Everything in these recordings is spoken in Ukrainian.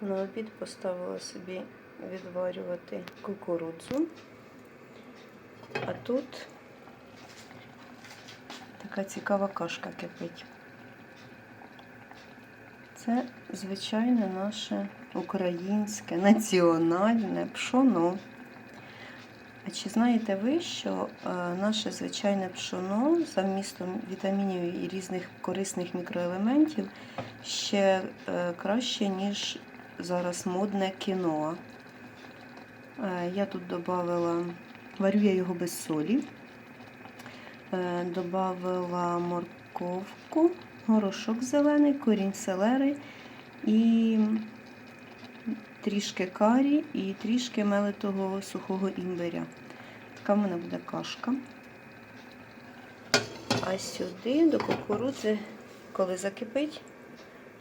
На обід поставила собі відварювати кукурудзу. А тут така цікава кашка кипить. Це звичайне наше українське національне пшоно. А чи знаєте ви, що е, наше звичайне пшоно за вмістом вітамінів і різних корисних мікроелементів ще е, краще, ніж зараз модне кіноа? Е, Я тут додала, варю я його без солі, Е, додала морковку, горошок зелений, корінь селери і трішки карі і трішки мелитого сухого імбиря. Така в мене буде кашка. А сюди до кукурудзи, коли закипить,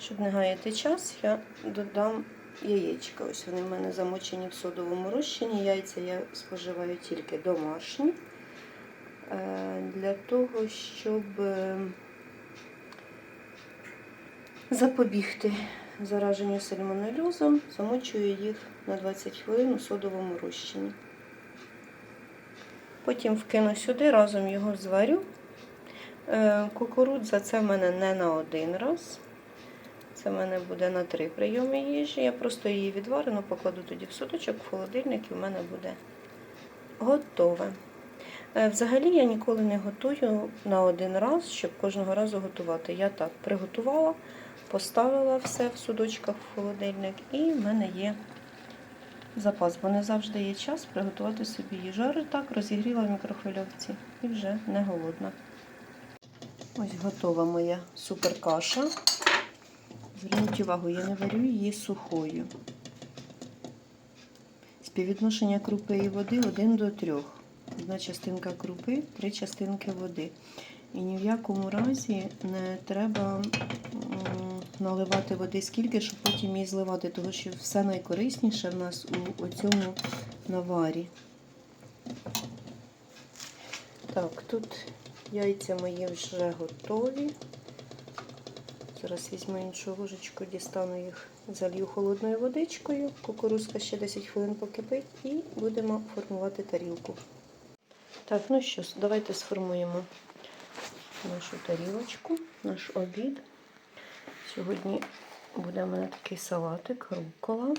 щоб не гаяти час, я додам яєчка. Ось вони в мене замочені в содовому розчині. Яйця я споживаю тільки домашні. Е, Для того, щоб е, запобігти зараженню сальмонельозом, замочую їх на 20 хвилин у содовому розчині. Потім вкину сюди, разом його зварю. Е, Кукурудза це в мене не на один раз. Це в мене буде на три прийоми їжі. Я просто її відварену, покладу тоді в судочок, в холодильник і в мене буде готове. Е, Взагалі я ніколи не готую на один раз, щоб кожного разу готувати. Я так приготувала, поставила все в судочках в холодильник, і в мене є запас, бо не завжди є час приготувати собі їжу. А Так розігріла в мікрохвильовці і вже не голодна. Ось готова моя супер каша. Зверніть увагу, я не варю її сухою. Співвідношення крупи і води 1 до 3. Одна частинка крупи, три частинки води. І ні в якому разі не треба наливати води скільки, щоб потім її зливати, тому що все найкорисніше в нас у, цьому наварі. Так, тут яйця мої вже готові. Зараз візьму іншу ложечку, дістану їх, залью холодною водичкою. Кукурузка ще 10 хвилин покипить і будемо формувати тарілку. Так, ну що, давайте сформуємо нашу тарілочку, наш обід. Сьогодні буде в мене такий салатик, рукола.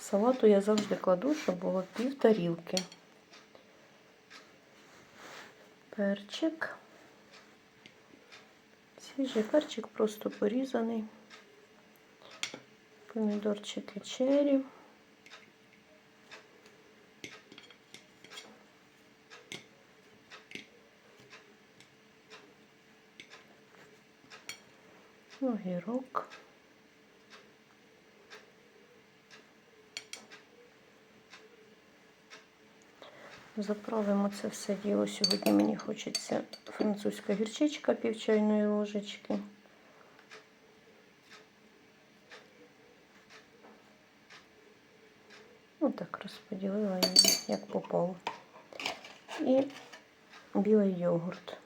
Салату я завжди кладу, щоб було пів тарілки. Перчик. Свіжий перчик просто порізаний. Помідорчики чері. Огірок. Заправимо це все діло. Сьогодні мені хочеться французька гірчичка пів чайної ложечки. Ну так розподілила її, як попало. І білий йогурт.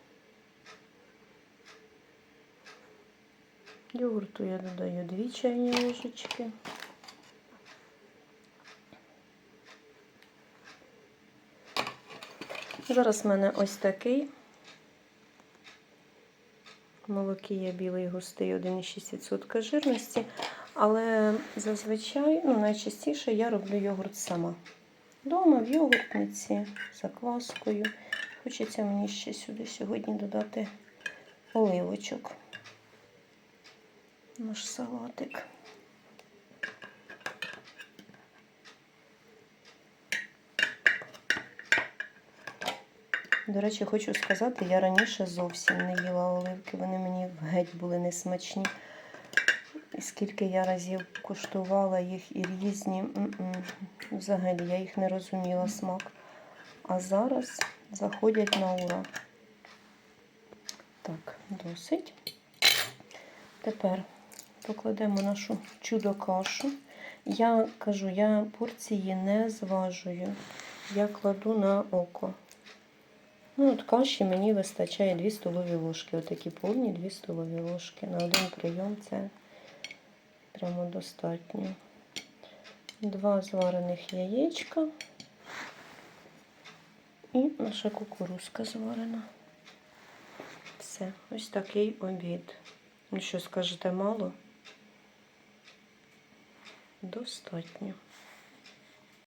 Йогурту я додаю 2 чайні ложечки. Зараз в мене ось такий. В молокі є білий густий 1,6% жирності, але зазвичай, ну, найчастіше я роблю йогурт сама. Дома в йогуртниці закваскою. Хочеться мені ще сюди сьогодні додати оливочок. Наш салатик. До речі, хочу сказати, я раніше зовсім не їла оливки, вони мені геть були несмачні. І скільки я разів куштувала їх і різні, м-м, взагалі я їх не розуміла смак. А зараз заходять на ура. Так, досить. Тепер покладемо нашу чудо-кашу. Я кажу, я порції не зважую. Я кладу на око. Ну, от каші мені вистачає 2 столові ложки. Отакі повні 2 столові ложки. На один прийом це прямо достатньо. Два зварених яєчка. І наша кукурузка зварена. Все, ось такий обід. Ну що скажете, мало? Достатньо.